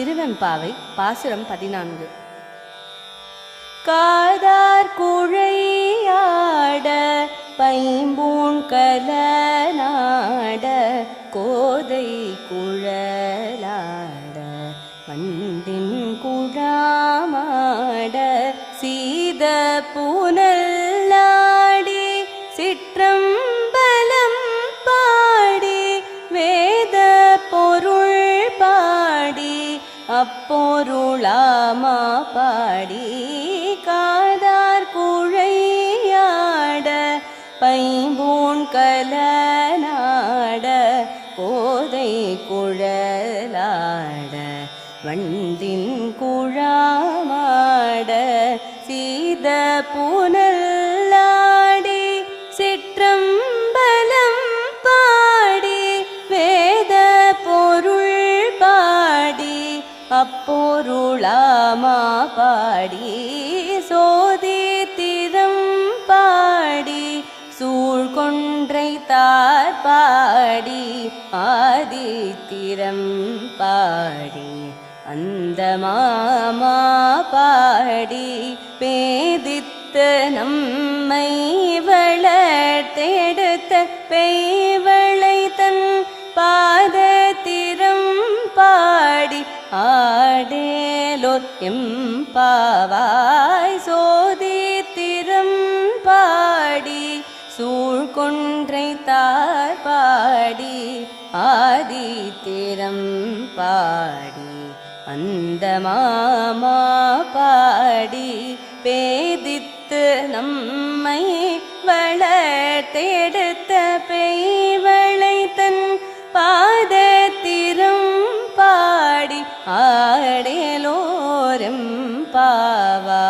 திருவெம்பாவை பாசுரம் பதினான்கு. காதார் குழையாட பைம்பூண் கலநாட கோதை குழலாட வண்டின் குழாமாட சீத புனல் அப்போருளாமா பாடி காதார் குழையாட பைம்பூன் கலநாட கோதை குழலாட வண்டின் குழாமாட சீத புனல் அப்பொருளாமா பாடி சோதி திறம் பாடி சூழ்கொன்றை தார் பாடி ஆதித்திரம் பாடி அந்த மாமா பாடி பேதித்த நம்மை வளர்த்தெடுத்த பெய் ஆடேலோர் எம்பாவாய் சோதித்திரம் பாடி சூழ்கொன்றை தார் பாடி ஆதித்திரம் பாடி அந்த மாமா பாடி பேதித்து நம்மை வளர்த்தெடுத்த ആടേലോരം പാവാ.